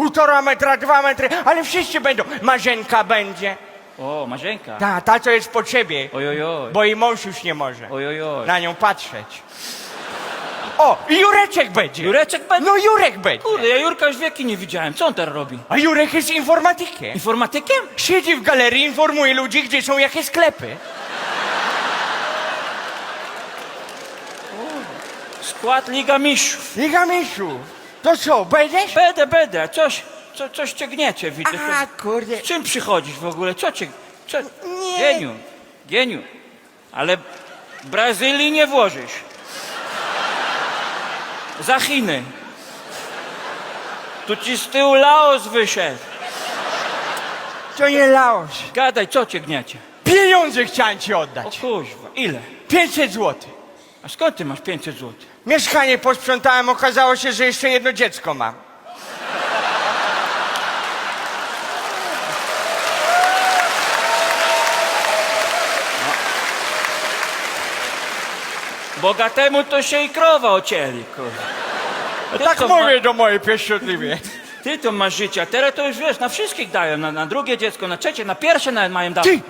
Półtora metra, dwa metry, ale wszyscy będą. Marzenka będzie. O, Marzenka. Ta, ta co jest po ciebie, Oj, oj, oj. bo jej mąż już nie może Oj, oj, oj. na nią patrzeć. O, i Jureczek będzie. Jureczek będzie? No Jurek będzie. Kurde, ja Jurka już wieki nie widziałem. Co on teraz robi? A Jurek jest informatykiem. Informatykiem? Siedzi w galerii, informuje ludzi, gdzie są jakie sklepy. Skład Liga Mistrzów. Liga Mistrzów. To co, będziesz? Będę, będę. Coś, co, coś ciągniecie, widzę. A, kurde. Z czym przychodzisz w ogóle? Co cię... Co? Nie. Geniu, geniu. Ale Brazylii nie włożysz. Za Chiny. Tu ci z tyłu Laos wyszedł. To nie Laos. Gadaj, co cię gniecie? Pieniądze chciałem ci O oddać. kuźwa, ile? 500 złotych. A skąd ty masz 500 zł? Mieszkanie posprzątałem, okazało się, że jeszcze jedno dziecko mam. Bogatemu to się i krowa ocieli, kurwa. Ty Tak to mówię do mojej pieszczotliwie. Ty to masz życie, a teraz to już wiesz, na wszystkich dają, na, na drugie dziecko, na trzecie, na pierwsze nawet mają dać. Ty,